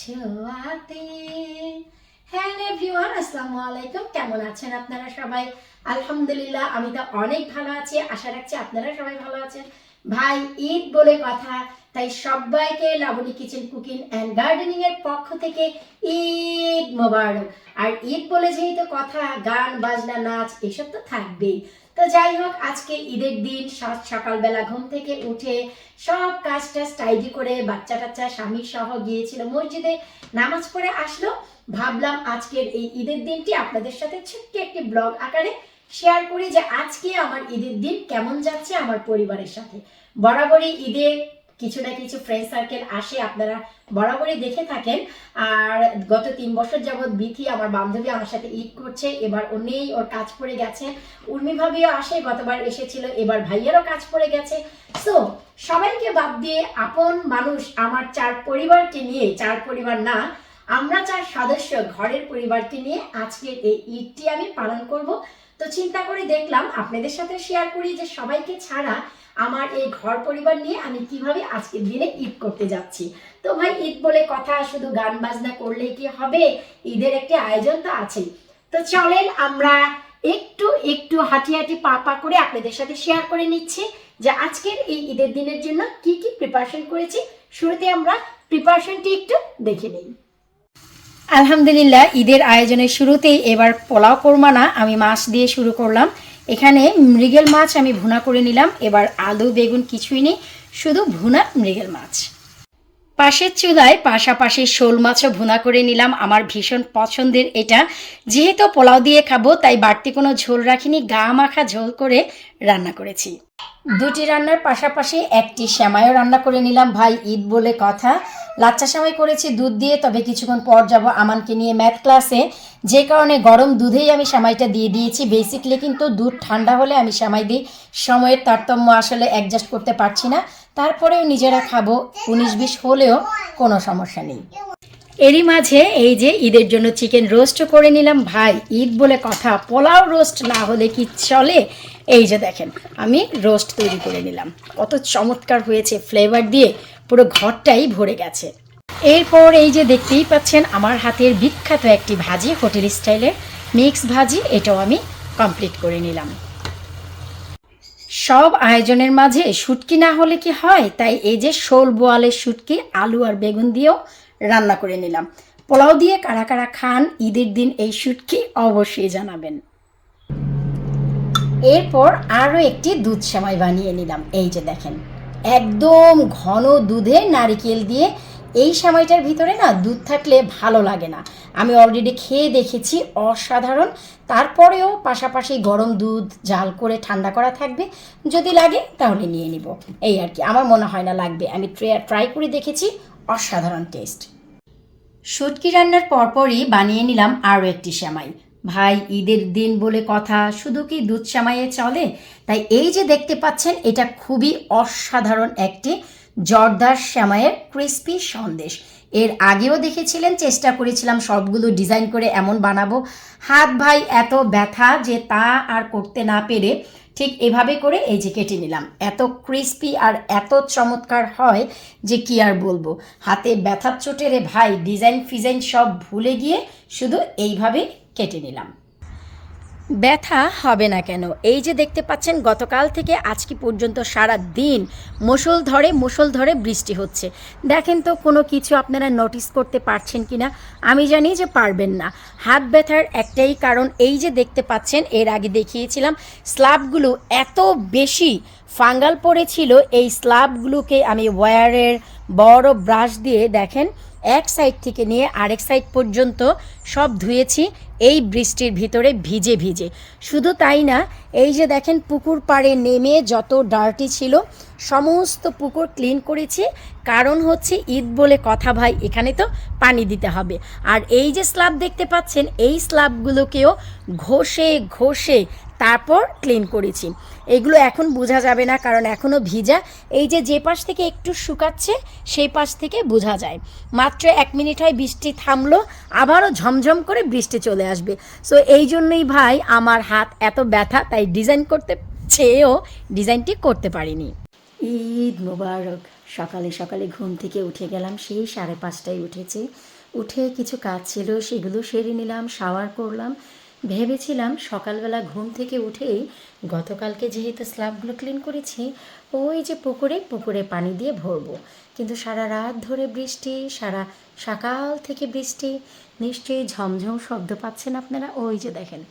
ছোঁয়াতে hello everyone আসসালামু আলাইকুম। কেমন আছেন আপনারা সবাই? আলহামদুলিল্লাহ, আমি তো অনেক ভালো আছি। আশা রাখছি আপনারা সবাই ভালো আছেন। ভাই, ঈদ বলে কথা, তাই সবাইকে Laboni kitchen cooking and gardening এর পক্ষ থেকে ঈদ মোবারক। আর ঈদ বলে যেহেতু কথা, গান, বাজনা, নাচ, এসব তো থাকবেই। তো যাই হোক, আজকে ঈদের দিন সকালবেলা ঘুম থেকে উঠে সব কাজটা স্টাইডি করে বাচ্চা টাচ্চা, স্বামী সহ গিয়েছিল মসজিদে, নামাজ পড়ে আসলো। ভাবলাম আজকের এই ঈদের দিনটি আপনাদের সাথে ছোট্ট একটি ব্লগ আকারে শেয়ার করি যে আজকে আমার ঈদের দিন কেমন যাচ্ছে আমার পরিবারের সাথে। বরাবরই ঈদে কিছু না কিছু ফ্রেন্ড সার্কেল আসে, আপনারা বরাবরই দেখে থাকেন। আর গত তিন বছর যাবৎ বিথি আমার বান্ধবী আমার সাথে ঈদ করছে, এবার ও ওর কাজ পড়ে গেছে। উর্মি ভাবিও আসে, গতবার এসেছিল, এবার ভাইয়েরও কাজ পড়ে গেছে। সো সবাইকে বাদ দিয়ে আপন মানুষ, আমার চার পরিবারকে নিয়ে, চার পরিবার না, আমরা চার সদস্য ঘরের পরিবারকে নিয়ে আজকের এই ঈদটি আমি পালন করব। তো চিন্তা করে দেখলাম, আপনাদের সাথে শেয়ার করি যে সবাইকে ছাড়া আমার এই ঘর পরিবার নিয়ে আমি কীভাবে আজকের দিনে ঈদ করতে যাচ্ছি? তো ভাই, ঈদ বলে কথা, শুধু গান বাজনা করলেই কি হবে? ঈদের একটি আয়োজন তো আছেই। তো চলেন আমরা একটু একটু হাঁটি হাঁটি পা পা করে আপনাদের সাথে শেয়ার করে নিচ্ছি যে আজকের এই ঈদের দিনের জন্য কি কি প্রিপারেশন করেছি। শুরুতে আমরা প্রিপারেশনটি একটু দেখে নিই। আলহামদুলিল্লাহ, ঈদের আয়োজনের শুরুতেই এবার পোলাও কোরমা না আমি মাছ দিয়ে শুরু করলাম। এখানে মৃগেল মাছ আমি ভুনা করে নিলাম। এবার আলু, বেগুন কিছুই নেই, শুধু ভুনা মৃগেল মাছ। পাশের চুলায় পাশাপাশি শোল মাছও ভুনা করে নিলাম। আমার ভীষণ পছন্দের এটা। যেহেতু পোলাও দিয়ে খাব, তাই বাড়তি কোনো ঝোল রাখিনি, গা মাখা ঝোল করে রান্না করেছি। দুটি রান্নার পাশাপাশি একটি শ্যামাইও রান্না করে নিলাম। ভাই, ঈদ বলে কথা। লাচ্চা সেমাই করেছি, দুধ দিয়ে, তবে কিছুক্ষণ পর যাব আমানকে নিয়ে ম্যাথ ক্লাসে। যে কারণে গরম দুধেই আমি সেমাইটা দিয়ে দিয়েছি। বেসিকলি কিন্তু দুধ ঠান্ডা হলে আমি সেমাই দিই। সময়ের তারতম্য আসলে অ্যাডজাস্ট করতে পারছি না। তারপরেও নিজেরা খাব, উনিশ বিশ হলেও কোনো সমস্যা নেই। এরই মাঝে এই যে ঈদের জন্য চিকেন রোস্টও করে নিলাম। ভাই, ঈদ বলে কথা, পোলাও রোস্ট না হলে কি চলে? এই যে দেখেন, আমি রোস্ট তৈরি করে নিলাম। কত চমৎকার হয়েছে ফ্লেভার দিয়ে পুরো ঘরটাই ভরে গেছে। এরপর এই যে দেখতেই পাচ্ছেন, আমার হাতের বিখ্যাত একটি ভাজি, হোটেল স্টাইলের মিক্স ভাজি, এটাও আমি কমপ্লিট করে নিলাম। সব আয়োজনের মাঝে শুটকি না হলে কি হয়? তাই এই যে শোল বোয়ালের শুটকি, আলু আর বেগুন দিয়েও রান্না করে নিলাম। পোলাও দিয়ে কারা কারা খান, ঈদের দিন এই শুটকি অবশ্যই জানাবেন। এরপর আরও একটি দুধ সেমাই বানিয়ে নিলাম। এই যে দেখেন, একদম ঘন দুধে নারিকেল দিয়ে এই সেমাইটার ভিতরে না দুধ থাকলে ভালো লাগে না। আমি অলরেডি খেয়ে দেখেছি, অসাধারণ। তারপরেও পাশাপাশি গরম দুধ জাল করে ঠান্ডা করা থাকবে। যদি লাগে তাহলে নিয়ে নিব। এই আর কি, আমার মনে হয় না লাগবে। আমি ট্রাই করে দেখেছি, অসাধারণ টেস্ট শুটকি রান্নার পরপরই বানিয়ে নিলাম আরও একটি সেমাই। ভাই, ঈদের দিন বলে কথা, শুধু কি দুধ সেমাইয়ে চলে? তাই এই যে দেখতে পাচ্ছেন, এটা খুবই অসাধারণ একটি জর্দার সেমাইয়ের ক্রিস্পি সন্দেশ। এর আগেও দেখেছিলেন, চেষ্টা করেছিলাম সবগুলো ডিজাইন করে এমন বানাবো। হাত ভাই, এত ব্যথা যে তা আর করতে না পেরে ঠিক এভাবে করে এই যে কেটে নিলাম। এত ক্রিস্পি আর এত চমৎকার হয় যে কি আর বলব। হাতে ব্যথার চোটে রে ভাই ডিজাইন ফিজাইন সব ভুলে গিয়ে শুধু এইভাবে কেটে নিলাম। ব্যথা হবে না কেন? এই যে দেখতে পাচ্ছেন, গতকাল থেকে আজকে পর্যন্ত সারা দিন মুসল ধরে মুসল ধরে বৃষ্টি হচ্ছে। দেখেন তো, কোনো কিছু আপনারা নোটিস করতে পারছেন কি না আমি জানি যে পারবেন না। হাত ব্যথার একটাই কারণ এই যে দেখতে পাচ্ছেন, এর আগে দেখিয়েছিলাম স্ল্যাবগুলো এত বেশি ফাঙ্গাল পড়েছিল, এই স্ল্যাবগুলোকে আমি ওয়্যারের বড় ব্রাশ দিয়ে দেখেন, এক সাইড থেকে নিয়ে আরেক সাইড পর্যন্ত সব ধুয়েছি। এই বৃষ্টির ভিতরে ভিজে ভিজে। শুধু তাই না, এই যে দেখেন পুকুর পাড়ে নেমে যত ডার্টি ছিল, সমস্ত পুকুর ক্লিন করেছি। কারণ হচ্ছে ঈদ বলে কথা ভাই, এখানে তো পানি দিতে হবে। আর এই যে স্লাব দেখতে পাচ্ছেন, এই স্লাবগুলোকেও ঘষে ঘষে তারপর ক্লিন করেছি। এগুলো এখন বোঝা যাবে না, কারণ এখনও ভিজা। এই যে যে পাশ থেকে একটু শুকাচ্ছে, সেই পাশ থেকে বোঝা যায়। মাত্র এক মিনিট হয় বৃষ্টি থামলো, আবারও ঝমঝম করে বৃষ্টি চলে আসবে। সো এই জন্যই ভাই আমার হাত এত ব্যথা, তাই ডিজাইন করতে চেয়েও ডিজাইনটি করতে পারিনি। ঈদ মোবারক। সকালে সকালে ঘুম থেকে উঠে গেলাম, সেই সাড়ে পাঁচটায় উঠেছি। উঠে কিছু কাজ ছিল, সেগুলো সেরে নিলাম শাওয়ার করলাম। ভেবেছিলাম সকালবেলা ঘুম থেকে উঠেই গতকালকে যেহেতু স্ল্যাবগুলো ক্লিন করেছি, ওই যে পুকুরে পুকুরে পানি দিয়ে ভরবো। কিন্তু সারা রাত ধরে বৃষ্টি, সারা সকাল থেকে বৃষ্টি, নিশ্চয়ই ঝমঝম শব্দ পাচ্ছেন আপনারা। ওই যে দেখেন।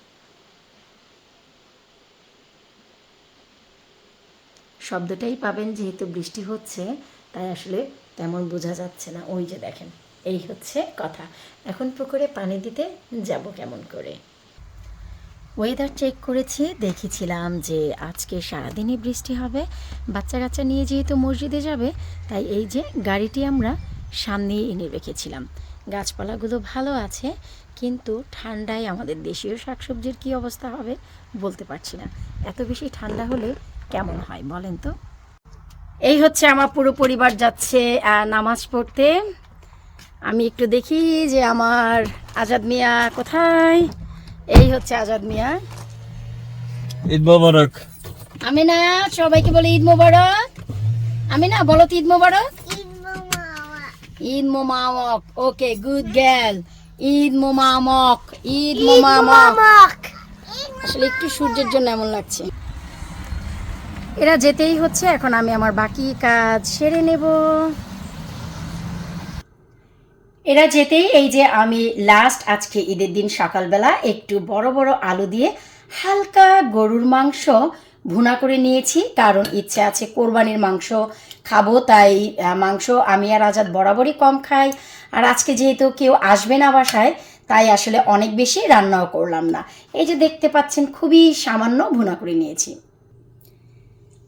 শব্দটাই পাবেন যেহেতু বৃষ্টি হচ্ছে, তাই আসলে তেমন বোঝা যাচ্ছে না। ওই যে দেখেন, এই হচ্ছে কথা। এখন পুকুরে পানি দিতে যাব কেমন করে? ওয়েদার চেক করেছি, দেখেছিলাম যে আজকে সারাদিনই বৃষ্টি হবে। বাচ্চা কাচ্চা নিয়ে যেহেতু মসজিদে যাবে, তাই এই যে গাড়িটি আমরা সামনে এনে রেখেছিলাম। গাছপালাগুলো ভালো আছে, কিন্তু ঠান্ডায় আমাদের দেশীয় শাকসবজির কী অবস্থা হবে বলতে পারছি না। এত বেশি ঠান্ডা হলে কেমন হয় বলেন তো? এই হচ্ছে আমার পুরো পরিবার যাচ্ছে নামাজ পড়তে। আমি একটু দেখি যে আমার আজাদ মিয়া কোথায়? এই হচ্ছে আজাদ মিয়া। ঈদ মোবারক। আমি না সবাইকে বলে ঈদ মোবারক। আমি না বলো তো ঈদ মোবারক। ঈদ মোমামক ওকে গুড গার্ল ঈদ মোমামক ঈদ মোমামক আসলে একটু সূর্যের জন্য এমন লাগছে। এরা যেতেই হচ্ছে এখন আমি আমার বাকি কাজ সেরে নেব। এরা যেতেই এই যে আমি লাস্ট আজকে ঈদের দিন সকালবেলা একটু বড় বড় আলু দিয়ে হালকা গরুর মাংস ভুনা করে নিয়েছি, কারণ ইচ্ছে আছে কোরবানির মাংস খাব, তাই মাংস আমি আর আজাদ বরাবরই কম খাই। আর আজকে যেহেতু কেউ আসবে না বাসায়, তাই আসলে অনেক বেশি রান্নাও করলাম না। এই যে দেখতে পাচ্ছেন, খুবই সামান্য ভুনা করে নিয়েছি।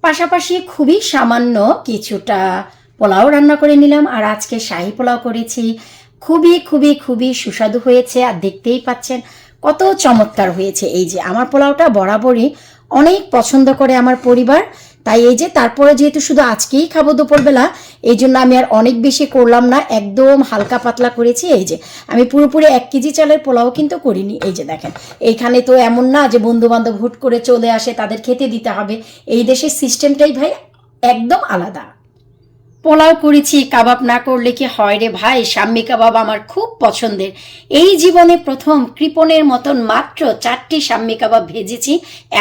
পাশাপাশি খুবই সামান্য কিছুটা পোলাও রান্না করে নিলাম, আর আজকে শাহি পোলাও করেছি। খুবই খুবই খুবই সুস্বাদু হয়েছে আর দেখতেই পাচ্ছেন কত চমৎকার হয়েছে। এই যে আমার পোলাওটা বরাবরই অনেক পছন্দ করে আমার পরিবার। তাই এই যে তারপরে যেহেতু শুধু আজকেই খাব দুপুরবেলা, এই জন্য আমি আর অনেক বেশি করলাম না, একদম হালকা পাতলা করেছি। এই যে আমি পুরোপুরি এক কেজি চালের পোলাও কিন্তু করিনি। এই যে দেখেন, এইখানে তো এমন না যে বন্ধু বান্ধব হুট করে চলে আসে, তাদের খেতে দিতে হবে। এই দেশের সিস্টেমটাই ভাই একদম আলাদা। পোলাও করেছি, কাবাব না করলে কি হয় রে ভাই? সাম্মি কাবাব আমার খুব পছন্দের। এই জীবনে প্রথম কৃপণের মতন মাত্র চারটি সাম্মি কাবাব ভেজেছি,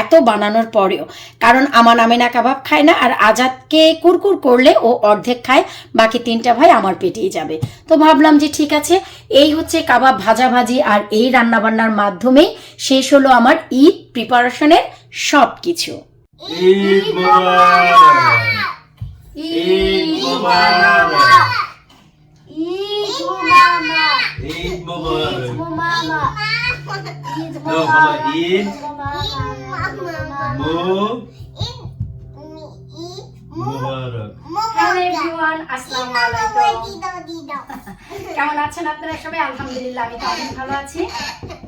এত বানানোর পরেও। কারণ আমার আমেনা কাবাব খায় না, আর আজাদকে কুরকুর করলে ও অর্ধেক খায়, বাকি তিনটা ভাই আমার পেটেই যাবে। তো ভাবলাম যে ঠিক আছে, এই হচ্ছে কাবাব ভাজাভাজি, আর এই রান্নাবান্নার মাধ্যমেই শেষ হলো আমার ঈদ প্রিপারেশনের সব কিছু ঈদ মোবারক ঈদ মোবারক ঈদ মোবারক তো বলো ঈদ মো মোবারক আসসালামু আলাইকুম। কেমন আছেন আপনারা সবাই? আলহামদুলিল্লাহ আমি তো অনেক ভালো আছি।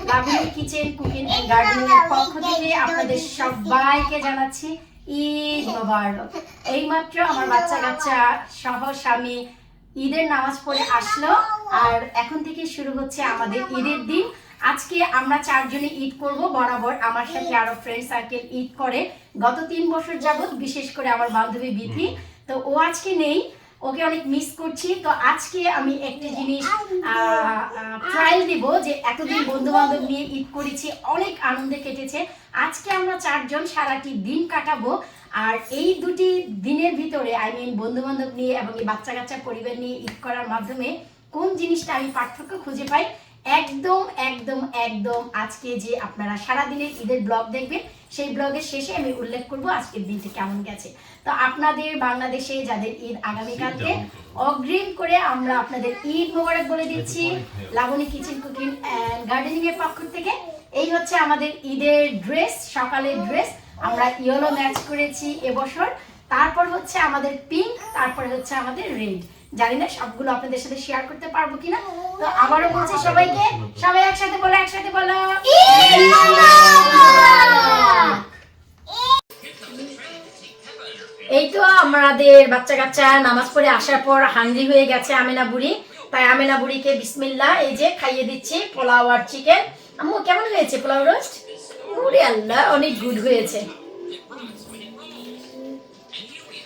Lovely kitchen cooking and gardening এর পক্ষ থেকে আপনাদের সবাইকে জানাচ্ছি ঈদ মোবারক। এইমাত্র আমার বাচ্চা কাচ্চা সহ স্বামী ঈদের নামাজ পড়ে আসলো। আর এখন থেকে শুরু হচ্ছে আমাদের ঈদের দিন। আজকে আমরা চারজনে ঈদ করব। বরাবর আমার সাথে আরও ফ্রেন্ড সার্কেল ঈদ করে। গত তিন বছর যাবৎ বিশেষ করে আমার বান্ধবী বিথি। তো ও আজকে নেই। ওকে অনেক মিস করছি। তো আজকে আমি একটা জিনিস ট্রায়াল দিব যে এতদিন বন্ধু বান্ধব নিয়ে ঈদ করেছি অনেক আনন্দে কেটেছে। আজকে আমরা চারজন সারাটি দিন কাটাবো। আর এই দুটি দিনের ভিতরে আই মিন বন্ধু বান্ধব নিয়ে এবং এই বাচ্চা কাচ্চা পরিবার নিয়ে ঈদ করার মাধ্যমে কোন জিনিসটা আমি পার্থক্য খুঁজে পাই? একদম একদম একদম আজকে যে আপনারা সারাদিনের ঈদের ব্লগ দেখবেন সেই ব্লগের শেষে আমি উল্লেখ করব আজকের দিনটি কেমন গেছে। তো আপনাদের বাংলাদেশে যাদের ঈদ আগামীকালকে অগ্রিম করে আমরা আপনাদের ঈদ মোবারক বলে দিচ্ছি। Laboni kitchen cooking and gardening এর পক্ষ থেকে। এই হচ্ছে আমাদের ঈদের ড্রেস সকালের ড্রেস আমরা ইয়েলো ম্যাচ করেছি এবছর। তারপর হচ্ছে আমাদের পিঙ্ক তারপরে হচ্ছে আমাদের রেড জানি না সবগুলো আপনাদের সাথে শেয়ার করতে পারব কিনা। তো আবারও বলছি সবাইকে সবাই একসাথে বলো একসাথে বলো। এই তো আমাদের বাচ্চা কাচ্চা নামাজ পড়ে আসার পর হাঙ্গি হয়ে গেছে আমেনা বুড়ি। তাই আমেনা বুড়িকে বিসমিল্লা এই যে খাইয়ে দিচ্ছি পোলাও আর চিকেন আম্মু, কেমন হয়েছে পোলাও রোস্ট আল্লাহ, অনেক গুড হয়েছে।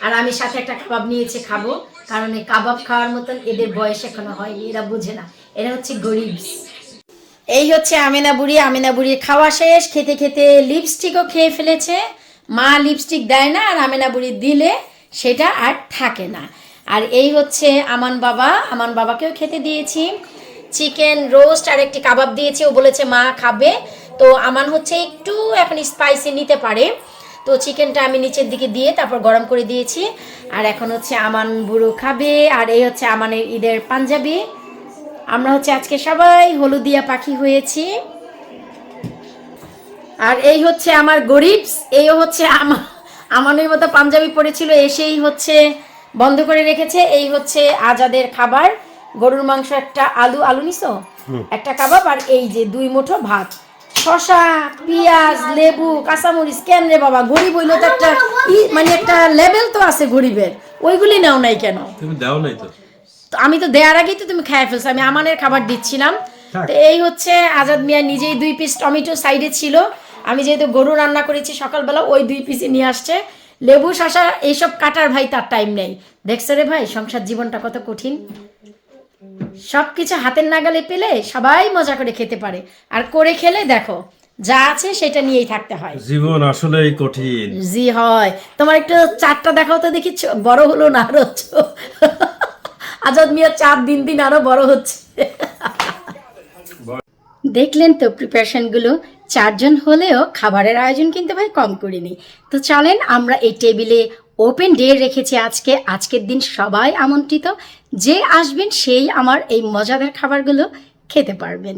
আর আমি সাথে একটা কাবাব নিয়েছে, খাব। কারণ এই কাবাব খাওয়ার মতন এদের বয়স এখনও হয়নি, এরা বুঝে না। এরা হচ্ছে গরিব এই হচ্ছে আমেনা বুড়ি, আমেনা বুড়ির খাওয়া শেষ। খেতে খেতে লিপস্টিকও খেয়ে ফেলেছে। মা লিপস্টিক দেয় না আর আমেনা বুড়ি দিলে সেটা আর থাকে না। আর এই হচ্ছে আমান বাবা। আমান বাবাকেও খেতে দিয়েছি। চিকেন রোস্ট আর একটি কাবাব দিয়েছি। ও বলেছে, মা খাবে। তো আমান হচ্ছে একটু এখন স্পাইসি নিতে পারে। তো চিকেনটা আমি নিচের দিকে দিয়ে তারপর গরম করে দিয়েছি। আর এখন হচ্ছে আমান বুড়ো খাবে। আর এই হচ্ছে আমানের ঈদের পাঞ্জাবি। আমরা হচ্ছে আজকে সবাই হলুদিয়া পাখি হয়েছি। আর এই হচ্ছে আমার গরিবস এই হচ্ছে আমার আমানের মতো পাঞ্জাবি পরেছিল এসেই হচ্ছে বন্ধ করে রেখেছে এই হচ্ছে আজাদের খাবার গরুর মাংস একটা আলু আলু নিছো? একটা কাবাব আর এই যে দুই মুঠো ভাত। শশা পেঁয়াজ লেবু কাঁচামরিচ কেন রে বাবা গরিব হইল তো একটা মানে একটা লেভেল তো আছে গরিবের। ওইগুলি নাও নাই কেন? তুমি দাও নাই তো। আমি তো দেওয়ার আগেই তো তুমি খাই ফেলছো আমি আমানের খাবার দিচ্ছিলাম। তো এই হচ্ছে আজাদ মিয়া নিজেই দুই পিস টমেটো সাইডে ছিল আমি যেহেতু গরু রান্না করেছি সকালবেলা ওই দুই পিসই নিয়ে আসছে। লেবু শশা এইসব কাটার ভাই তার টাইম নেই। দেখছ রে ভাই সংসার জীবনটা কত কঠিন। সব কিছু হাতের নাগালে পেলে সবাই মজা করে খেতে পারে। আর করে খেলে দেখো যা আছে সেটা নিয়েই থাকতে হয়। জীবন আসলেই কঠিন। জি হয়। তোমার একটু চারটা দেখাও তো দেখি বড় হলো না আরও আজাদ মিয়া চার দিন দিন আরও বড় হচ্ছে। দেখলেন তো প্রিপারেশনগুলো চারজন হলেও খাবারের আয়োজন কিন্তু ভাই কম করিনি। তো চলেন আমরা এই টেবিলে ওপেন ডে রেখেছি আজকে। আজকের দিন সবাই আমন্ত্রিত। যে আসবেন সেই আমার এই মজাদার খাবারগুলো খেতে পারবেন।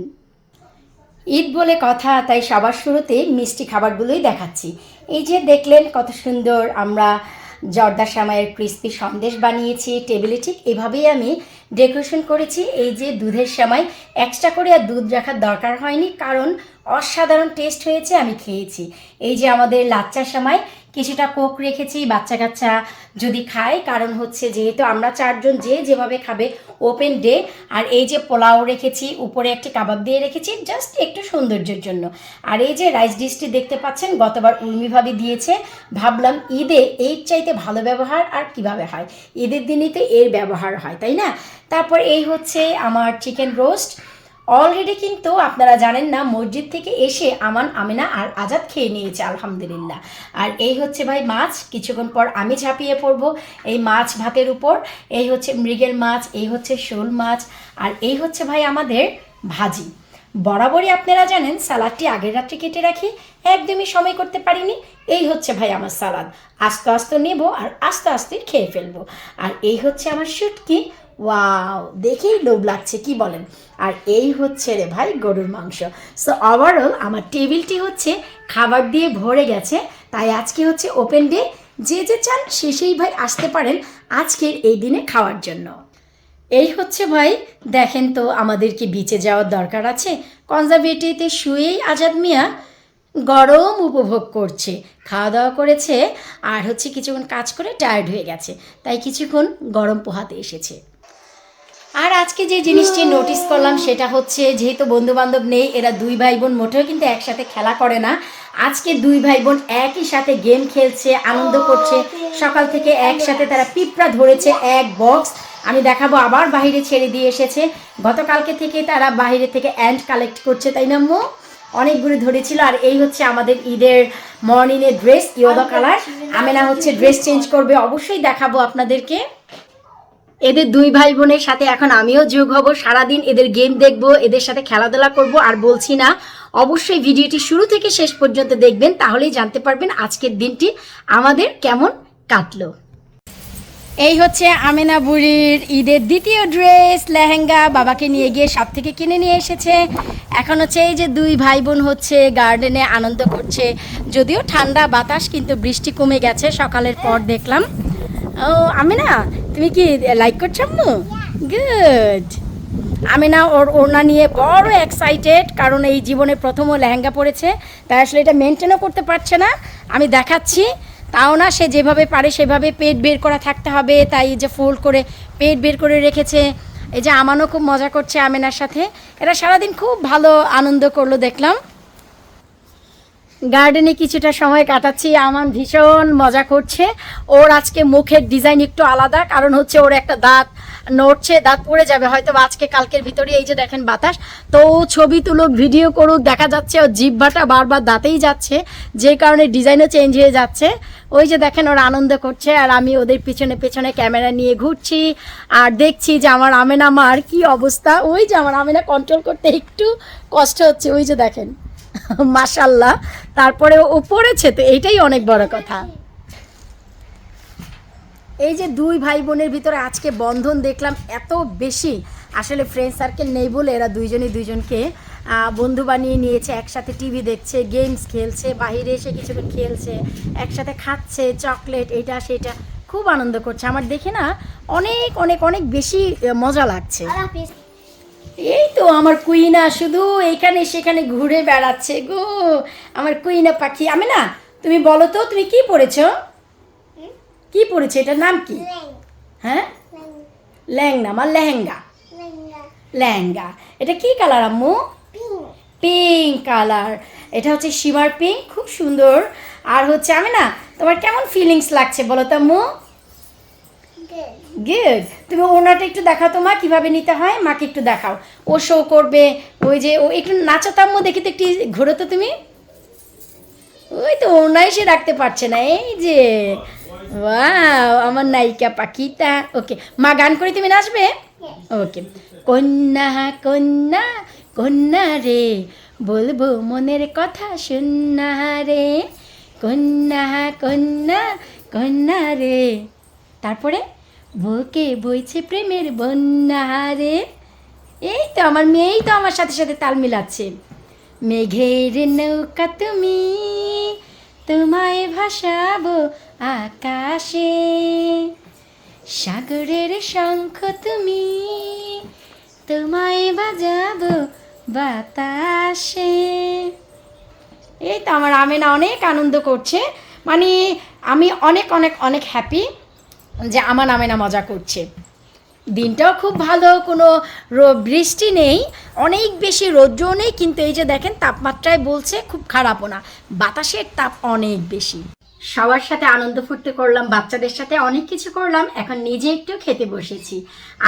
ঈদ বলে কথা, তাই সবার শুরুতে মিষ্টি খাবারগুলোই দেখাচ্ছি। এই যে দেখলেন কত সুন্দর আমরা জর্দা সামাইয়ের ক্রিস্পি সন্দেশ বানিয়েছি। টেবিলে ঠিক এভাবেই আমি ডেকোরেশন করেছি। এই যে দুধের সামাই এক্সট্রা করে আর দুধ রাখার দরকার হয়নি। কারণ অসাধারণ টেস্ট হয়েছে, আমি খেয়েছি। এই যে আমাদের লাচ্চার সময়, কিছুটা কোক রেখেছি বাচ্চা কাচ্চা যদি খায়, কারণ হচ্ছে যেহেতু আমরা চারজন যে যেভাবে খাবে ওপেন ডে আর এই যে পোলাও রেখেছি, উপরে একটি কাবাব দিয়ে রেখেছি জাস্ট একটু সৌন্দর্যের জন্য। আর এই যে রাইস ডিশটি দেখতে পাচ্ছেন, গতবার উর্মিভাবে দিয়েছে, ভাবলাম ঈদে এর চাইতে ভালো ব্যবহার আর কীভাবে হয়? ঈদের দিনই তো এর ব্যবহার হয়, তাই না? তারপর এই হচ্ছে আমার চিকেন রোস্ট অলরেডি কিন্তু আপনারা জানেন না, মসজিদ থেকে এসে আমান, আমিনা আর আজাদ খেয়ে নিয়েছে, আলহামদুলিল্লাহ। আর এই হচ্ছে ভাই মাছ, কিছুক্ষণ পর আমি ঝাঁপিয়ে পড়ব এই মাছ ভাতের উপর। এই হচ্ছে মৃগের মাছ, এই হচ্ছে শোল মাছ, আর এই হচ্ছে ভাই আমাদের ভাজি। বরাবরই আপনারা জানেন, সালাদটি আগের রাত্রে কেটে রাখি, একদমই সময় করতে পারিনি, এই হচ্ছে ভাই আমার সালাদ। আস্তে আস্তে নেব আর আস্তে আস্তে খেয়ে ফেলব। আর এই হচ্ছে আমার শুটকি ওয়াও দেখেই লোভ লাগছে, কি বলেন? আর এই হচ্ছে রে ভাই গরুর মাংস। সো ওভারঅল আমার টেবিলটি হচ্ছে খাবার দিয়ে ভরে গেছে। তাই আজকে হচ্ছে ওপেন ডে যে যে চান, সে সেই ভাই আসতে পারেন আজকের এই দিনে খাওয়ার জন্য। এই হচ্ছে ভাই, দেখেন তো আমাদের কি বিচে যাওয়ার দরকার আছে? কনজারভেটিতে শুয়েই আজাদ মিয়া গরম উপভোগ করছে খাওয়া দাওয়া করেছে, আর হচ্ছে কিছুক্ষণ কাজ করে টায়ার্ড হয়ে গেছে। তাই কিছুক্ষণ গরম পোহাতে এসেছে। আর আজকে যে জিনিসটি নোটিস করলাম সেটা হচ্ছে যেহেতু বন্ধু বান্ধব নেই এরা দুই ভাই বোন মোটেও কিন্তু একসাথে খেলা করে না। আজকে দুই ভাই বোন একই সাথে গেম খেলছে আনন্দ করছে। সকাল থেকে একসাথে তারা পিঁপড়া ধরেছে এক বক্স আমি দেখাবো আবার বাইরে ছেড়ে দিয়ে এসেছে। গতকালকে থেকে তারা বাইরে থেকে অ্যান্ড কালেক্ট করছে তাই না মো? অনেকগুলো ধরেছিল। আর এই হচ্ছে আমাদের ঈদের মর্নিংয়ের ড্রেস ইয়োদা কালার আমেনা হচ্ছে ড্রেস চেঞ্জ করবে। অবশ্যই দেখাবো আপনাদেরকে। এদের দুই ভাই বোনের সাথে এখন আমিও যোগ হব, সারাদিন এদের গেম দেখব, এদের সাথে খেলাধুলা করব, আর বলছি না, অবশ্যই ভিডিওটি শুরু থেকে শেষ পর্যন্ত দেখবেন, তাহলেই জানতে পারবেন আজকের দিনটি আমাদের কেমন কাটলো। এই হচ্ছে আমেনা বুড়ির ঈদের দ্বিতীয় ড্রেস, লেহেঙ্গা, বাবাকে নিয়ে গিয়ে সব থেকে কিনে নিয়ে এসেছে। এখন হচ্ছে এই যে দুই ভাই বোন হচ্ছে গার্ডেনে আনন্দ করছে। যদিও ঠান্ডা বাতাস, কিন্তু বৃষ্টি কমে গেছে, সকালের পর দেখলাম। ও, আমিনা, তুমি কি লাইক করছ আম্মু? গুড আমিনা, ওর ওড়না নিয়ে বড় এক্সাইটেড কারণ এই জীবনে প্রথম ও লেহেঙ্গা পরেছে, তাই আসলে এটা মেনটেনও করতে পারছে না। আমি দেখাচ্ছি, তাও না, সে যেভাবে পারে সেভাবে পেট বের করা থাকতে হবে, তাই যে ফোল্ড করে পেট বের করে রেখেছে। এই যে আমানও খুব মজা করছে আমিনার সাথে। এরা সারাদিন খুব ভালো আনন্দ করল দেখলাম। গার্ডেনে কিছুটা সময় কাটাচ্ছি। আমার ভীষণ মজা করছে। ওর আজকে মুখের ডিজাইন একটু আলাদা, কারণ হচ্ছে ওর একটা দাঁত নড়ছে, দাঁত পড়ে যাবে। হয়তো আজকে কালকের ভিতরে এই যে দেখেন বাতাস। তো ও ছবি তুলুক ভিডিও করুক, দেখা যাচ্ছে ওর জিভ্ভাটা বারবার দাঁতেই যাচ্ছে। যে কারণে ডিজাইনও চেঞ্জ হয়ে যাচ্ছে। ওই যে দেখেন ওরা আনন্দ করছে, আর আমি ওদের পিছনে পেছনে ক্যামেরা নিয়ে ঘুরছি, আর দেখছি যে আমার আমেনা মার কি অবস্থা? ওই যে আমার আমেনা কন্ট্রোল করতে একটু কষ্ট হচ্ছে। ওই যে দেখেন। মাশাল্লাহ তারপরে ও পড়েছে তো এইটাই অনেক বড় কথা। এই যে দুই ভাই বোনের ভিতরে আজকে বন্ধন দেখলাম এত বেশি। আসলে ফ্রেন্ড সার্কেল নেই বলে এরা দুইজনই দুইজনকে বন্ধু বানিয়ে নিয়েছে, একসাথে টিভি দেখছে গেমস খেলছে, বাইরে এসে কিছুক্ষণ খেলছে, একসাথে খাচ্ছে চকলেট এটা, সেটা, খুব আনন্দ করছে। আমার দেখে না অনেক অনেক অনেক বেশি মজা লাগছে। এই তো আমার কুইনা শুধু এইখানে সেখানে ঘুরে বেড়াচ্ছে গো। আমার কুইনা পাখি। আমি না, তুমি বলো তো, তুমি কি পড়েছো? কি পড়েছো? এটার নাম কি? হ্যাঁ? লেহেঙ্গা। আমার লেহেঙ্গা। লেহেঙ্গা। এটা কি কালার আম্মু? Pink colour. এটা হচ্ছে শিমার পিঙ্ক, খুব সুন্দর। আর হচ্ছে আমি না, তোমার কেমন ফিলিংস লাগছে বলো তো আম্মু? গুড তুমি ওনাটা একটু দেখাও তো মা কীভাবে নিতে হয় মাকে একটু দেখাও। ও শো করবে ওই যে ও একটু নাচাতাম্য দেখি তো একটু ঘোরো তো তুমি। ওই তো ওনাই সে রাখতে পারছে না এই যে। ওয়াও আমার নায়িকা পাখিটা। ওকে মা গান করে তুমি নাচবে? ওকে কন্যা কন্যা কন্যা রে বলব মনের কথা শুননা রে। কন্যা কন্যা কন্যা রে। তারপরে? বুকে বইছে প্রেমের বন্যা রে এই তো আমার মেয়েই তো আমার সাথে সাথে তাল মিলাচ্ছে। মেঘের নৌকা তুমি, তোমায় ভাসাবো আকাশে। সাগরের শঙ্খ তুমি, তোমায় বাজাবো বাতাসে। এই তো আমার আমেনা অনেক আনন্দ করছে। মানে আমি অনেক অনেক অনেক হ্যাপি যে আমার আমেনা মজা করছে। দিনটাও খুব ভালো, কোনো বৃষ্টি নেই, অনেক বেশি রৌদ্রও নেই, কিন্তু এই যে দেখেন তাপমাত্রায় বলছে খুব খারাপও না, বাতাসের তাপ অনেক বেশি। সবার সাথে আনন্দ ফুর্তি করলাম, বাচ্চাদের সাথে অনেক কিছু করলাম, এখন নিজে একটু খেতে বসেছি।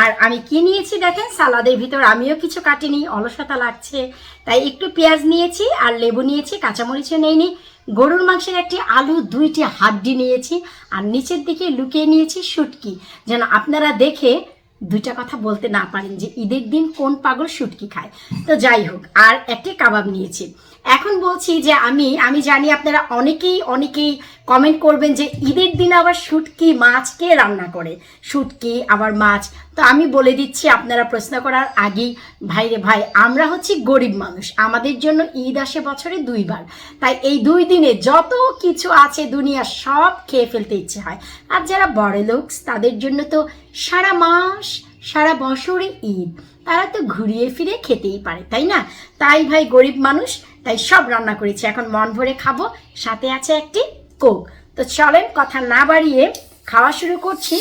আর আমি কি নিয়েছি দেখেন, সালাদের ভিতর আমিও কিছু কাটিনি, অলসতা লাগছে, তাই একটু পেঁয়াজ নিয়েছি আর লেবু নিয়েছি, কাঁচামরিচও নেইনি গরুর মাংসের একটি আলু, দুইটি হাড্ডি নিয়েছি, আর নিচের দিকে লুকিয়ে নিয়েছি শুটকি। যেন আপনারা দেখে দুইটা কথা বলতে না পারেন যে ঈদের দিন কোন পাগল শুটকি খায়। তো যাই হোক, আর একটি কাবাব নিয়েছি। এখন বলছি যে আমি আমি জানি আপনারা অনেকেই অনেকেই কমেন্ট করবেন যে ঈদের দিন আবার শুটকি মাছ কে রান্না করে? শুটকি, আবার মাছ। তো আমি বলে দিচ্ছি আপনারা প্রশ্ন করার আগেই, ভাই রে ভাই, আমরা হচ্ছি গরিব মানুষ। আমাদের জন্য ঈদ আসে বছরে দুইবার। তাই এই দুই দিনে যত কিছু আছে দুনিয়া সব খেয়ে ফেলতে ইচ্ছে হয়। আর যারা বড় লোক, তাদের জন্য তো সারা মাস, সারা বছরে ঈদ। তারা তো ঘুরিয়ে ফিরে খেতেই পারে, তাই না? তাই ভাই, গরিব মানুষ তাই সব রান্না করেছি। এখন মন ভরে খাব। সাথে আছে একটি কোক। তো চলেন, কথা না বাড়িয়ে খাওয়া শুরু করছি।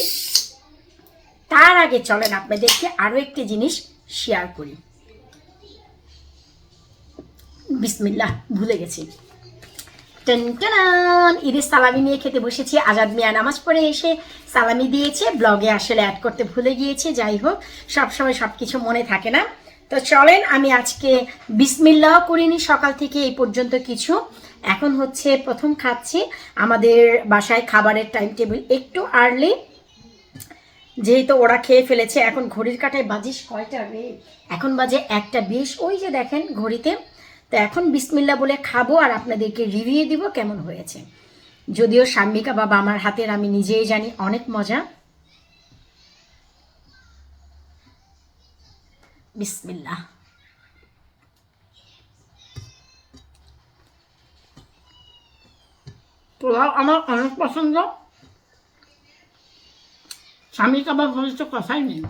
তার আগে চলেন আপনাদেরকে আরও একটি জিনিস শেয়ার করি। বিসমিল্লাহ, ভুলে গেছি। টনটনান ঈদের সালামি নিয়ে খেতে বসেছি। আজাদ মিয়া নামাজ পড়ে এসে সালামি দিয়েছে। ব্লগে আসলে অ্যাড করতে ভুলে গিয়েছি। যাই হোক, সবসময় সব কিছু মনে থাকে না। তো চলেন আমি আজকে বিসমিল্লাহ করিনি, সকাল থেকে এই পর্যন্ত কিছু। এখন হচ্ছে প্রথম খাচ্ছি আমাদের বাসায় খাবারের টাইম টেবিল একটু আর্লি যেহেতু ওরা খেয়ে ফেলেছে, এখন ঘড়ির কাটায় বাজিস কয়টা রে? এখন বাজে একটা বিশ। ওই যে দেখেন ঘড়িতে। তো এখন বিসমিল্লা বলে খাব আর আপনাদেরকে রিভিউ দিব কেমন হয়েছে। যদিও সাম্বিকা বাবা আমার হাতের, আমি নিজেই জানি, অনেক মজা। বিসমিল্লা পোলাও আমার অনেক পছন্দ। স্বামী কাবাব হলে তো কথাই নেই।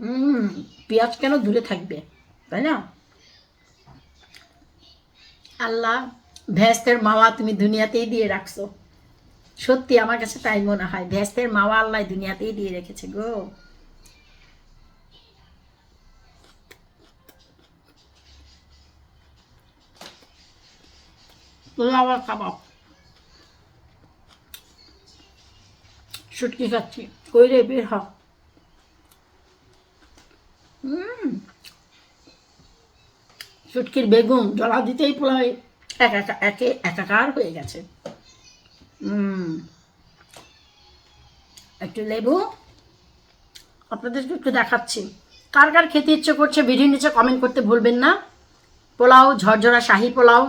হুম পেঁয়াজ কেন দূরে থাকবে তাই না? আল্লাহ ভ্যাস্তের মাওয়া তুমি দুনিয়াতেই দিয়ে রাখছো। সত্যি আমার কাছে তাই মনে হয় ভেস্তের মাওয়া আল্লাহ দুনিয়াতেই দিয়ে রেখেছে গো। আর কাবাব শুটকি খাচ্ছি। কই রে বের হ। হুম। শুটকির বেগুন জলা দিতেই পোলাও এক একা একে একাকার হয়ে গেছে। হুম। একটু লেবু। আপনাদেরকে একটু দেখাচ্ছি। কার কার খেতে ইচ্ছে করছে ভিডিও নিচে কমেন্ট করতে ভুলবেন না। পোলাও ঝরঝরা শাহি পোলাও।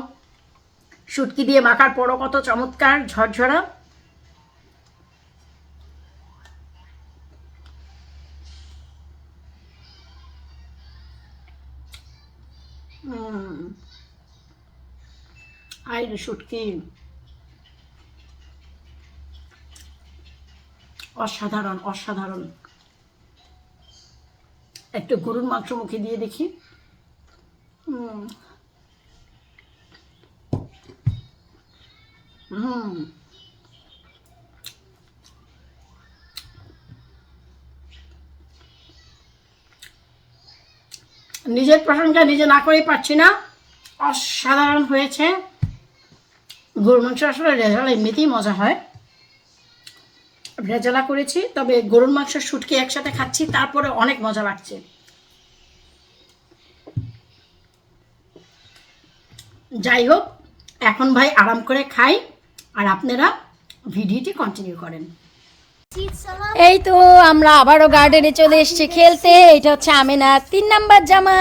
শুটকি দিয়ে মাখার পরও কত চমৎকার, ঝরঝরা। আইরে শুটকি অসাধারণ অসাধারণ। একটু গরুর মাংস মুখে দিয়ে দেখি। হুম হুম নিজের প্রশংসা নিজে না করেই পাচ্ছি না। অসাধারণ হয়েছে। গরুর মাংস আসলে রেজালা এমনিতেই মজা হয়। রেজালা করেছি, তবে গরুর মাংস শুটকি একসাথে খাচ্ছি, তারপরে অনেক মজা লাগছে। যাই হোক, এখন ভাই আরাম করে খাই। আর আপনারা ভিডিওটি কন্টিনিউ করেন। এই তো আমরা আবারও গার্ডেনে চলে এসেছি খেলতে। এটা হচ্ছে আমেনা, তিন নাম্বার জামা।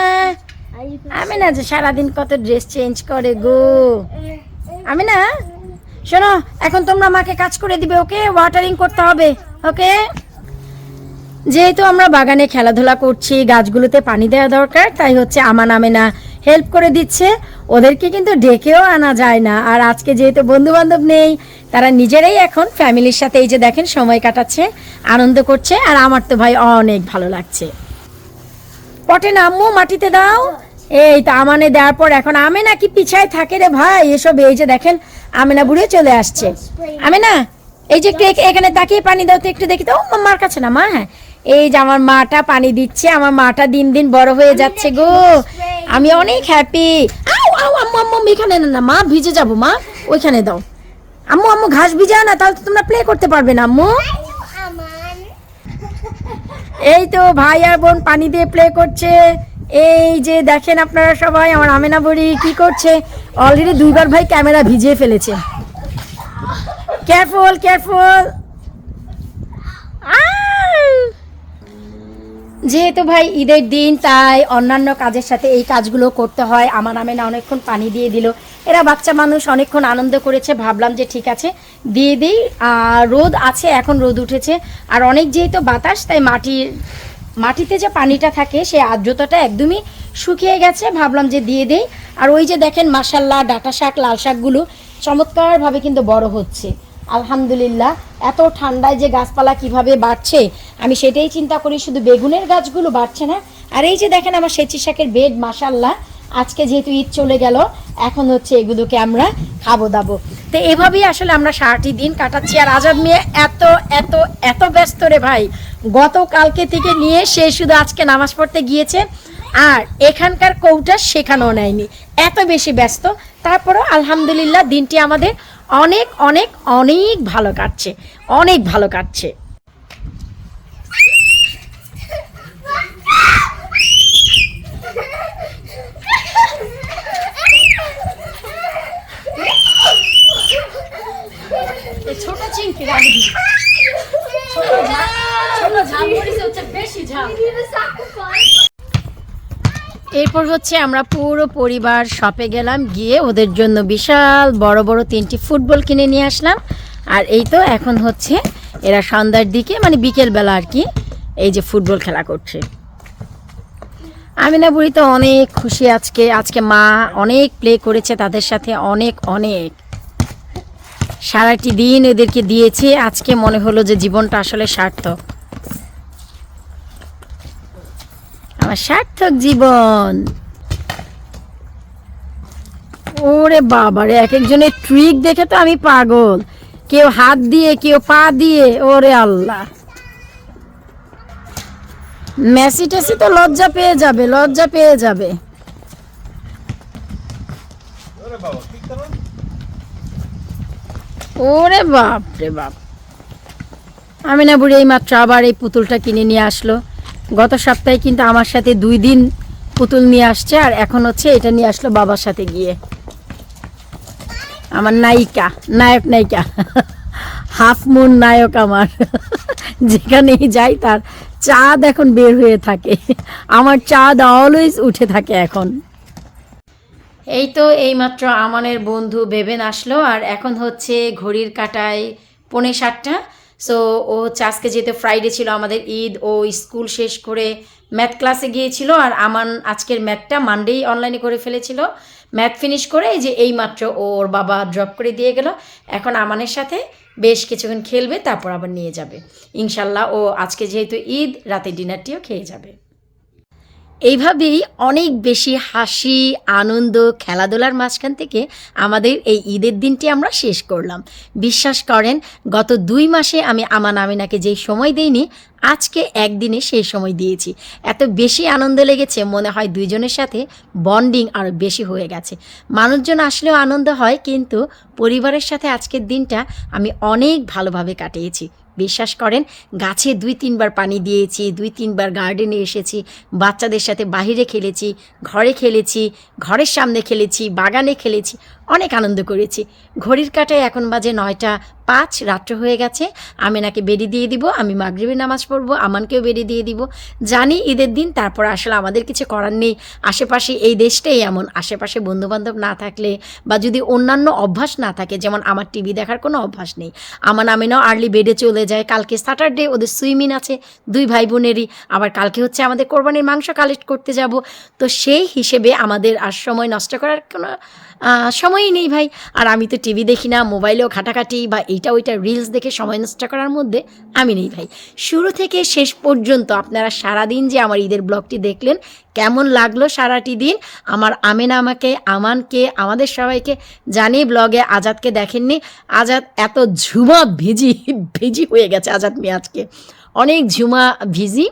আমেনা যে সারাদিন কত ড্রেস চেঞ্জ করে গো। আমেনা, শোনো, এখন তোমরা আমাকে কাজ করে দিবে, ওকে? ওয়াটারিং করতে হবে, ওকে? যেহেতু আমরা বাগানে খেলাধুলা করছি, গাছগুলোতে পানি দেওয়া দরকার, তাই হচ্ছে আমান আমেনা হেল্প করে দিচ্ছে। ওদেরকে কিন্তু ডেকেও আনা যায় না। আর আজকে যেহেতু বন্ধু বান্ধব নেই, তারা নিজেরাই এখন ফ্যামিলির সাথে এই যে দেখেন সময় কাটাচ্ছে, আনন্দ করছে, আর আমার তো ভাই অনেক ভালো লাগছে। পটে নামো মাটিতে দাও। এই তো আমানে দেওয়ার পর এখন আমে নাকি পিছায় থাকে রে ভাই, এসব এই যে দেখেন, আমেনা বুড়ে চলে আসছে। আমেনা, এই যে এখানে তাকিয়ে পানি দাও তো একটু দেখি তো। মার কাছে না, মা হ্যাঁ। এই যে আমার মাটা পানি দিচ্ছে আমার মাটা দিন দিন বড় হয়ে যাচ্ছে গো। আমি অনেক হ্যাপি আম্মু আম্মু এখানে না না মা ভিজে যাব মা। ওইখানে দাও। আম্মু আম্মু ঘাস ভিজাও না তাহলে তো তোমরা প্লে করতে পারবে না আম্মু। এই তো ভাই আর বোন পানি দিয়ে প্লে করছে। এই যে দেখেন আপনারা সবাই আমার আমেনা বড়ি কি করছে। অলরেডি দুইবার ভাই ক্যামেরা ভিজিয়ে ফেলেছে। কেয়ারফুল কেয়ারফুল যেহেতু ভাই ঈদের দিন, তাই অন্যান্য কাজের সাথে এই কাজগুলো করতে হয়। আমার নামে না অনেকক্ষণ পানি দিয়ে দিল। এরা বাচ্চা মানুষ, অনেকক্ষণ আনন্দ করেছে। ভাবলাম যে ঠিক আছে, দিয়ে দিই। আর রোদ আছে, এখন রোদ উঠেছে। আর অনেক যেহেতু বাতাস, তাই মাটির মাটিতে যে পানিটা থাকে সেই আর্দ্রতাটা একদমই শুকিয়ে গেছে। ভাবলাম যে দিয়ে দেই। আর ওই যে দেখেন মাসাল্লাহ ডাটা শাক, লাল শাকগুলো চমৎকারভাবে কিন্তু বড় হচ্ছে। আলহামদুলিল্লাহ, এত ঠান্ডায় যে গাছপালা কীভাবে বাড়ছে আমি সেটাই চিন্তা করি, শুধু বেগুনের গাছগুলো বাড়ছে না। আর এই যে দেখেন আমার সেচি শাকের বেড মাসাল্লাহ আজকে যেহেতু ঈদ চলে গেল, এখন হচ্ছে এগুলোকে আমরা খাব দাবো। তো এভাবেই আসলে আমরা সারাটি দিন কাটাচ্ছি। আর আজাদ মেয়ে এত এত এত ব্যস্ত রে ভাই। গতকালকে থেকে নিয়ে সে শুধু আজকে নামাজ পড়তে গিয়েছে। আর এখানকার কৌটা শেখানো নেয়নি। এত বেশি ব্যস্ত। তারপরেও আলহামদুলিল্লাহ দিনটি আমাদের অনেক অনেক অনেক ভালো কাটছে। অনেক ভালো কাটছে। ছোট এরপর হচ্ছে আমরা পুরো পরিবার শপে গেলাম, গিয়ে ওদের জন্য বিশাল বড় বড় তিনটি ফুটবল কিনে নিয়ে আসলাম। আর এই তো এখন হচ্ছে এরা সন্ধ্যার দিকে মানে বিকেলবেলা আর কি, এই যে ফুটবল খেলা করছে। আমিনা বুড়ি তো অনেক খুশি আজকে আজকে মা অনেক প্লে করেছে তাদের সাথে অনেক অনেক। সারাটি দিন এদেরকে দিয়েছে। আজকে মনে হলো যে জীবনটা আসলে সার্থক। আমার সার্থক জীবন। ওরে বাবারে, এক একজনের ট্রিক দেখে তো আমি পাগল। কেউ হাত দিয়ে, কেউ পা দিয়ে, ওরে আল্লাহ। মেসি টেসি তো লজ্জা পেয়ে যাবে, লজ্জা পেয়ে যাবে। ওরে বাপ রে বাপ। আমি না বুড়ি এই মাত্র আবার এই পুতুলটা কিনে নিয়ে আসলো। গত সপ্তাহে কিন্তু আমার সাথে দুই দিন পুতুল নিয়ে আসছে, আর এখন হচ্ছে এটা নিয়ে আসলো বাবার সাথে গিয়ে। আমার নায়িকা, নায়ক নায়িকা। হাফ মুন নায়ক আমার। যেখানেই যাই তার চাঁদ এখন বের হয়ে থাকে। আমার চাঁদ অলওয়েজ উঠে থাকে এখন। এই তো এইমাত্র আমানের বন্ধু বেবেন আসলো, আর এখন হচ্ছে ঘড়ির কাটায় পৌনে সাতটা। সো ও হচ্ছে আজকে যেহেতু ফ্রাইডে ছিল, আমাদের ঈদ, ও স্কুল শেষ করে ম্যাথ ক্লাসে গিয়েছিল, আর আমান আজকের ম্যাথটা মানডেই অনলাইনে করে ফেলেছিল। ম্যাথ ফিনিশ করে এই যে এইমাত্র ওর বাবা ড্রপ করে দিয়ে গেল। এখন আমানের সাথে বেশ কিছুক্ষণ খেলবে, তারপর আবার নিয়ে যাবে। ইনশাল্লাহ ও আজকে যেহেতু ঈদ রাতে ডিনারটিও খেয়ে যাবে। এইভাবেই অনেক বেশি হাসি, আনন্দ, খেলাধুলার মাঝখান থেকে আমাদের এই ঈদের দিনটি আমরা শেষ করলাম। বিশ্বাস করেন, গত দুই মাসে আমি আমার নামিনাকে যেই সময় দেইনি আজকে একদিনে সেই সময় দিয়েছি। এত বেশি আনন্দ লেগেছে, মনে হয় দুইজনের সাথে বন্ডিং আরও বেশি হয়ে গেছে। মানুষজন আসলেও আনন্দ হয়, কিন্তু পরিবারের সাথে আজকের দিনটা আমি অনেক ভালোভাবে কাটিয়েছি। বিশ্বাস করেন, গাছে দুই তিনবার পানি দিয়েছি, দুই তিনবার গার্ডেনে এসেছি, বাচ্চাদের সাথে বাহিরে খেলেছি, ঘরে খেলেছি, ঘরের সামনে খেলেছি, বাগানে খেলেছি, অনেক আনন্দ করেছি। ঘড়ির কাটায় এখন বাজে নয়টা পাঁচ রাত্র হয়ে গেছে আমিনাকে বেরি দিয়ে দিব, আমি মাগরিবে নামাজ পড়ব, আমানকেও বেরি দিয়ে দিব। জানি ঈদের দিন, তারপর আসলে আমাদের কিছু করার নেই। আশেপাশে এই দেশটাই এমন, আশেপাশে বন্ধুবান্ধব না থাকলে বা যদি অন্যান্য অভ্যাস না থাকে, যেমন আমার টিভি দেখার কোনো অভ্যাস নেই। আমার আমিনাও আর্লি বেডে চলে যায়, কালকে স্যাটারডে ওদের সুইমিং আছে, দুই ভাই বোনেরই আবার কালকে হচ্ছে আমাদের কোরবানির মাংস কালেক্ট করতে যাব। তো সেই হিসেবে আমাদের আর সময় নষ্ট করার কোনো সময়ই নেই ভাই। আর আমি তো টিভি দেখি না, মোবাইলেও ঘাটাঘাটি বা এইটা ওইটা রিলস দেখে সময় নষ্ট করার মধ্যে আমি নেই ভাই। শুরু থেকে শেষ পর্যন্ত আপনারা সারাদিন যে আমার ঈদের ব্লগটি দেখলেন, কেমন লাগল সারাটি দিন? আমার আমেনা আমাকে, আমানকে, আমাদের সবাইকে জানি ব্লগে আজাদকে দেখেননি। আজাদ এত ঝুমা ভিজি ভিজি হয়ে গেছে আজাদ মেয়ে আজকে অনেক ঝুমা ভিজি।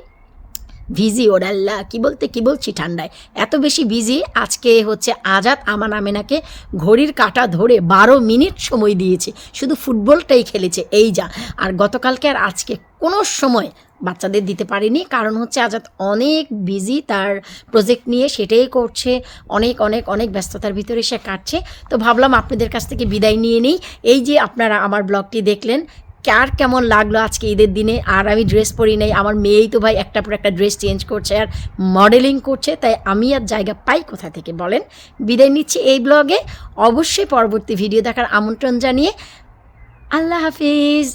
ভিজি ওরাল্লা কি বলতে, কি বলছি ঠান্ডায়? এত বেশি ভিজি আজকে হচ্ছে আজাদ আমান আমেনাকে ঘড়ির কাটা ধরে বারো মিনিট সময় দিয়েছে। শুধু ফুটবলটাই খেলেছে, এই যা। আর গতকালকে আর আজকে কোনো সময় বাচ্চাদের দিতে পারিনি, কারণ হচ্ছে আজাদ অনেক বিজি তার প্রজেক্ট নিয়ে, সেটাই করছে। অনেক অনেক অনেক ব্যস্ততার ভিতরে সে কাটছে। তো ভাবলাম আপনাদের কাছ থেকে বিদায় নিয়ে নিই। এই যে আপনারা আমার ব্লগটি দেখলেন কার কেমন লাগল আজকে ঈদের দিনে? আর আমি ড্রেস পরি নাই, আমার মেয়েই তো ভাই একটা পর একটা ড্রেস চেঞ্জ করছে আর মডেলিং করছে, তাই আমি আর জায়গা পাই কোথা থেকে বলেন? বিদায় নিচ্ছি এই ব্লগে অবশ্যই পরবর্তী ভিডিও দেখার আমন্ত্রণ জানিয়ে, আল্লাহ হাফিজ।